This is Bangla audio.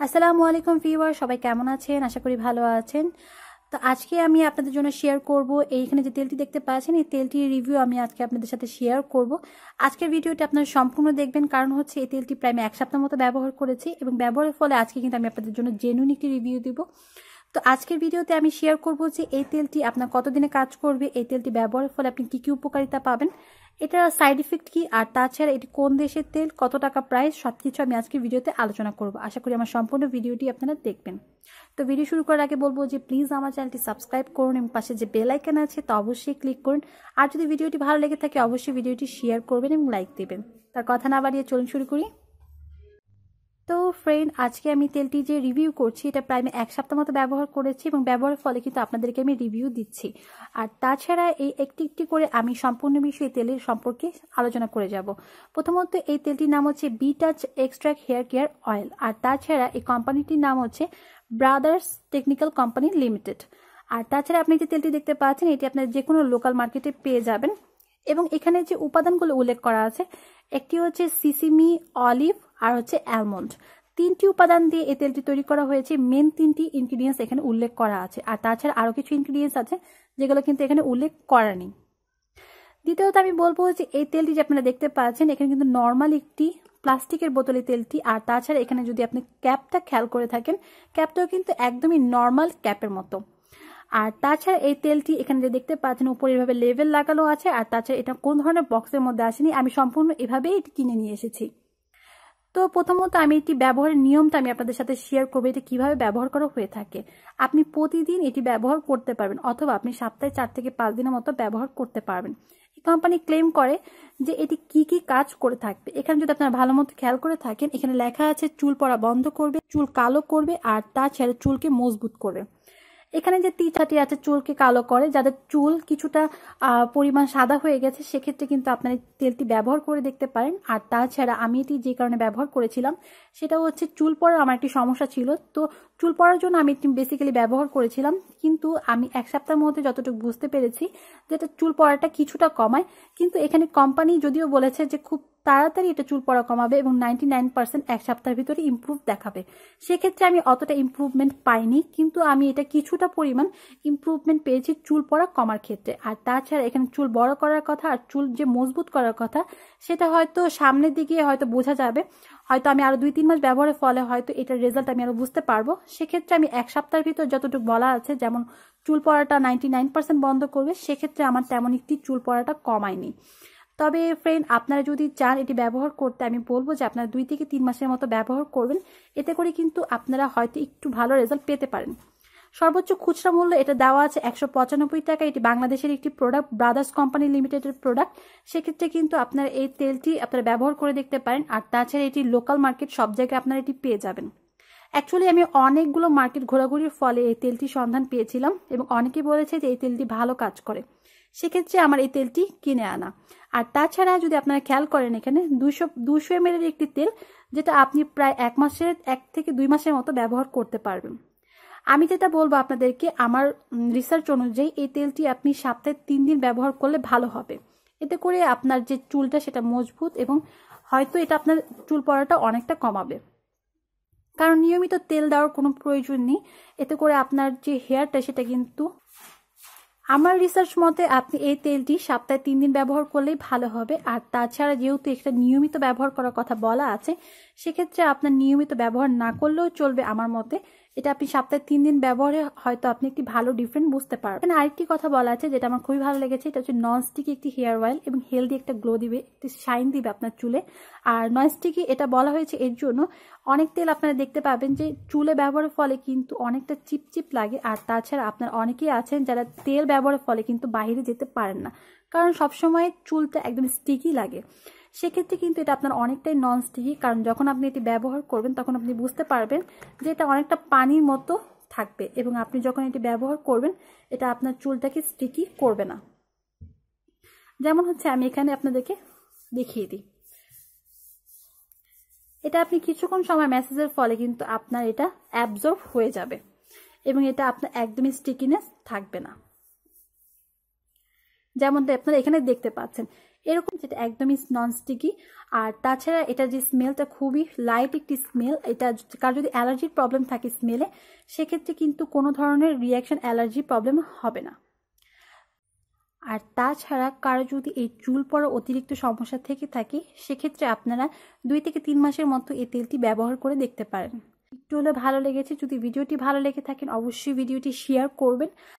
আসসালামু আলাইকুম ভিউয়ার, সবাই কেমন আছেন? আশা করি ভালো আছেন। তো আজকে আমি আপনাদের জন্য শেয়ার করব এইখানে যে তেলটি দেখতে পাচ্ছেন, এই তেলটির রিভিউ আমি আজকে আপনাদের সাথে শেয়ার করব। আজকের ভিডিওটি আপনারা সম্পূর্ণ দেখবেন, কারণ হচ্ছে এই তেলটি প্রায় এক সপ্তাহ মতো ব্যবহার করেছি এবং ব্যবহারের ফলে আজকে কিন্তু আমি আপনাদের জন্য জেনুইন একটি রিভিউ দিব। তো আজকের ভিডিওতে আমি শেয়ার করব যে এই তেলটি আপনার কতদিনে কাজ করবে, এই তেলটি ব্যবহারের ফলে আপনি কী কী উপকারিতা পাবেন। এটার সাইড ইফেক্ট কি? আর তাছাড়া এটি কোন দেশের তেল? কত টাকা প্রাইস সব কিছু আমি আজকে ভিডিওতে আলোচনা করব। আশা করি আমার সম্পূর্ণ ভিডিওটি আপনারা দেখবেন। তো ভিডিও শুরু করার আগে বলব যে প্লিজ আমার চ্যানেলটি সাবস্ক্রাইব করুন এবং পাশে যে বেল আইকন আছে তা অবশ্যই ক্লিক করুন। আর যদি ভিডিওটি ভালো লেগে থাকে, অবশ্যই ভিডিওটি শেয়ার করবেন এবং লাইক দেবেন। তার কথা না বাড়িয়ে চলুন শুরু করি। তো ফ্রেন্ড আজকে আমি তেলটি যে রিভিউ করছি, এটা প্রায় এক সপ্তাহ মতো ব্যবহার করেছি এবং ব্যবহারের ফলে কিন্তু আপনাদেরকে আমি রিভিউ দিচ্ছি। আর তাছাড়া এই একটি একটি করে আমি সম্পূর্ণ বিষয়ে তেলের সম্পর্কে আলোচনা করে যাব। প্রথমত এই তেলটির নাম হচ্ছে B touch extract hair care oil আর তাছাড়া এই কোম্পানিটির নাম হচ্ছে ব্রাদার্স টেকনিক্যাল কোম্পানি লিমিটেড আর তাছাড়া আপনি যে তেলটি দেখতে পাচ্ছেন, এটি আপনার যে কোনো লোকাল মার্কেটে পেয়ে যাবেন। এবং এখানে যে উপাদানগুলো উল্লেখ করা আছে একটি হচ্ছে সিসিমি অলিভ আর হচ্ছে অ্যালমন্ড। তিনটি উপাদান দিয়ে এই তেলটি তৈরি করা হয়েছে। মেন তিনটি ইনগ্রিডিয়েন্টস এখানে উল্লেখ করা আছে। আর তাছাড়া আরও কিছু ইনগ্রিডিয়েন্টস আছে যেগুলো কিন্তু এখানে উল্লেখ করা নেই। দ্বিতীয়ত আমি বলব যে এই তেলটি যে আপনারা দেখতে পাচ্ছেন, এখানে কিন্তু নর্মাল একটি প্লাস্টিকের বোতলে তেলটি। আর তাছাড়া এখানে যদি আপনি ক্যাপটা খেয়াল করে থাকেন, ক্যাপটাও কিন্তু একদমই নর্মাল ক্যাপের মতো। আর তাছাড়া এই তেলটি এখানে যে দেখতে পাচ্ছেন, উপরে এভাবে লেভেল লাগানো আছে, আর তাছাড়া এটা কোন ধরনের বক্সের মধ্যে আসেনি, আমি সম্পূর্ণ এভাবেই এটি কিনে নিয়ে এসেছি। তো প্রথমত আমি এটি ব্যবহারের নিয়মটা আমি আপনাদের সাথে শেয়ার করব, এটি কীভাবে ব্যবহার করা হয়ে থাকে। আপনি প্রতিদিন এটি ব্যবহার করতে পারবেন, অথবা আপনি সপ্তাহে চার থেকে পাঁচ দিনের মতো ব্যবহার করতে পারবেন। কোম্পানি ক্লেম করে যে এটি কি কি কাজ করে থাকবে। এখানে যদি আপনারা ভালো মতো খেয়াল করে থাকেন, এখানে লেখা আছে চুল পড়া বন্ধ করবে, চুল কালো করবে, আর তাছাড়া চুলকে মজবুত করবে। এখানে যে তিছাটি আছে, চুলকে কালো করে, যাদের চুল কিছুটা পরিমাণ সাদা হয়ে গেছে, সেক্ষেত্রে কিন্তু আপনার তেলটি ব্যবহার করে দেখতে পারেন। আর তাছাড়া আমি এটি যে কারণে ব্যবহার করেছিলাম, সেটা হচ্ছে চুল পড়ার আমার একটি সমস্যা ছিল। তো চুল পড়ার জন্য আমি এটি বেসিক্যালি ব্যবহার করেছিলাম, কিন্তু আমি এক সপ্তাহের মধ্যে যতটুকু বুঝতে পেরেছি যেটা চুল পড়াটা কিছুটা কমায়। কিন্তু এখানে কোম্পানি যদিও বলেছে যে খুব তাড়াতাড়ি এটা চুল পড়া কমাবে এবং নাইনটি নাইন পার্সেন্ট এক সপ্তাহের ভিতরে ইম্প্রুভ দেখাবে। সেক্ষেত্রে আমি অতটা ইম্প্রুভমেন্ট পাইনি, কিন্তু আমি এটা কিছুটা পরিমাণ ইম্প্রুভমেন্ট পেয়েছি চুল পড়া কমার ক্ষেত্রে। আর তাছাড়া এখানে চুল বড় করার কথা আর চুল যে মজবুত করার কথা, সেটা হয়তো সামনের দিকে হয়তো বোঝা যাবে। হয়তো আমি আরও দুই তিন মাস ব্যবহারের ফলে হয়তো এটার রেজাল্ট আমি আরও বুঝতে পারব। সেক্ষেত্রে আমি এক সপ্তাহের ভিতর যতটুকু বলা আছে, যেমন চুল পড়াটা নাইনটি নাইন পার্সেন্ট বন্ধ করবে, সেক্ষেত্রে আমার তেমন একটি চুল পড়াটা কমায়নি। তবে ফ্রেন্ড আপনারা যদি চান এটি ব্যবহার করতে, আমি বলব যে আপনারা দুই থেকে তিন মাসের মতো ব্যবহার করবেন। এতে করে কিন্তু আপনারা হয়তো একটু ভালো রেজাল্ট পেতে পারেন। সর্বোচ্চ খুচরা মূল্য এটা দেওয়া আছে একশো পঁচানব্বই টাকা। এটি বাংলাদেশের একটি প্রোডাক্ট ব্রাদার্স কোম্পানি লিমিটেডের প্রোডাক্ট সেক্ষেত্রে কিন্তু আপনারা এই তেলটি আপনারা ব্যবহার করে দেখতে পারেন। আর তাছাড়া এটি লোকাল মার্কেট সব জায়গায় আপনারা এটি পেয়ে যাবেন। অ্যাকচুয়ালি আমি অনেকগুলো মার্কেট ঘোরাঘুরির ফলে এই তেলটির সন্ধান পেয়েছিলাম এবং অনেকে বলেছে যে এই তেলটি ভালো কাজ করে। সেক্ষেত্রে আমার এই তেলটি কিনে আনা। আর তাছাড়া যদি আপনারা খেয়াল করেন এখানে দুশো দুশো এম একটি তেল যেটা আপনি প্রায় এক মাসের, এক থেকে দুই মাসের মতো ব্যবহার করতে পারবেন। আমি যেটা বলব আপনাদেরকে, আমার রিসার্চ অনুযায়ী এই তেলটি আপনি সপ্তাহে তিন দিন ব্যবহার করলে ভালো হবে। এতে করে আপনার যে চুলটা সেটা মজবুত এবং হয়তো এটা আপনার চুল পড়াটা অনেকটা কমাবে। কারণ নিয়মিত তেল দেওয়ার কোনো প্রয়োজন নেই। এতে করে আপনার যে হেয়ারটা সেটা কিন্তু আমার রিসার্চ মতে আপনি এই তেলটি সপ্তাহে তিন দিন ব্যবহার করলেই ভালো হবে। আর তাছাড়া যেহেতু একটা নিয়মিত ব্যবহার করার কথা বলা আছে সেক্ষেত্রে আপনার নিয়মিত ব্যবহার না করলেও চলবে আমার মতে। এটা আপনি সপ্তাহে তিন দিন ব্যবহারে হয়তো আপনি একটি ভালো ডিফারেন্ট বুঝতে পারবেন। আরেকটি কথা বলা আছে যেটা আমার খুবই ভালো লেগেছে, এটা হচ্ছে নন স্টিকি একটি হেয়ার অয়েল এবং হেলদি একটা গ্লো দিবে, একটি শাইন দিবে আপনার চুলে। আর নন স্টিকি এটা বলা হয়েছে এর জন্য অনেক তেল আপনারা দেখতে পাবেন যে চুলে ব্যবহারের ফলে কিন্তু অনেকটা চিপচিপ লাগে আর তাছাড়া আপনার অনেকেই আছেন যারা তেল ব্যবহারের ফলে কিন্তু বাইরে যেতে পারেন না। কারণ সবসময় চুলটা একদম স্টিকি লাগে। সেক্ষেত্রে কিন্তু এটা আপনার অনেকটাই নন স্টিকি কারণ যখন আপনি এটি ব্যবহার করবেন, তখন আপনি বুঝতে পারবেন যে এটা অনেকটা পানির মতো থাকবে এবং আপনি যখন এটি ব্যবহার করবেন, এটা আপনার চুলটাকে স্টিকি করবে না। যেমন হচ্ছে আমি এখানে আপনাদেরকে দেখিয়ে দিই। এটা আপনি কিছুক্ষণ সময় মেসেজের ফলে কিন্তু আপনার এটা অ্যাবজর্ব হয়ে যাবে এবং এটা আপনার একদমই স্টিকিনেস থাকবে না। যেমন আপনারা এখানে দেখতে পাচ্ছেন এরকম যেটা একদমই নন স্টিকি আর তাছাড়া এটা যে স্মেলটা খুবই লাইট একটি স্মেল এটা কার যদি অ্যালার্জির প্রবলেম থাকে স্মেলে সেক্ষেত্রে কিন্তু কোনো ধরনের রিয়াকশন অ্যালার্জি প্রবলেম হবে না। আর তাছাড়া কারও যদি এই চুল পড়া অতিরিক্ত সমস্যা থেকে থাকে, সেক্ষেত্রে আপনারা দুই থেকে তিন মাসের মতো এই তেলটি ব্যবহার করে দেখতে পারেন। একটু হলে ভালো লেগেছে। যদি ভিডিওটি ভালো লেগে থাকেন অবশ্যই ভিডিওটি শেয়ার করবেন।